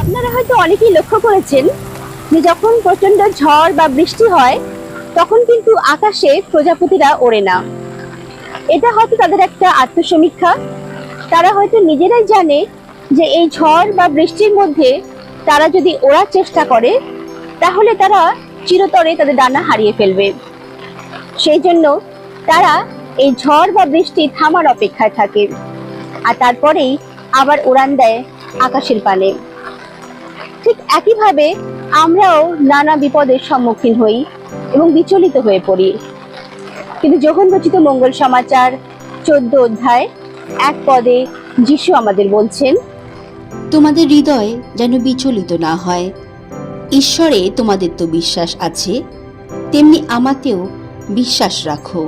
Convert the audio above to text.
আপনারা হয়তো অনেকেই লক্ষ্য করেছেন যে যখন প্রচণ্ড ঝড় বা বৃষ্টি হয়, তখন কিন্তু আকাশে প্রজাপতিরা ওড়ে না। এটা হয়তো তাদের একটা আত্মসমীক্ষা। তারা হয়তো নিজেরাই জানে যে এই ঝড় বা বৃষ্টির মধ্যে তারা যদি ওড়ার চেষ্টা করে, তাহলে তারা চিরতরে তাদের ডানা হারিয়ে ফেলবে। সেই জন্য তারা এই ঝড় বা বৃষ্টি থামার অপেক্ষায় থাকে। আর তারপরেই আবার উড়ান দেয় আকাশের পানে। ঠিক একইভাবে আমরাও নানা বিপদের সম্মুখীন হই এবং বিচলিত হয়ে পড়ি। কিন্তু যখন রচিত মঙ্গল সমাচার চোদ্দ অধ্যায় এক পদে যিশু আমাদের বলছেন, তোমাদের হৃদয় যেন বিচলিত না হয়। ঈশ্বরে তোমাদের তো বিশ্বাস আছে, তেমনি আমাতেও বিশ্বাস রাখো।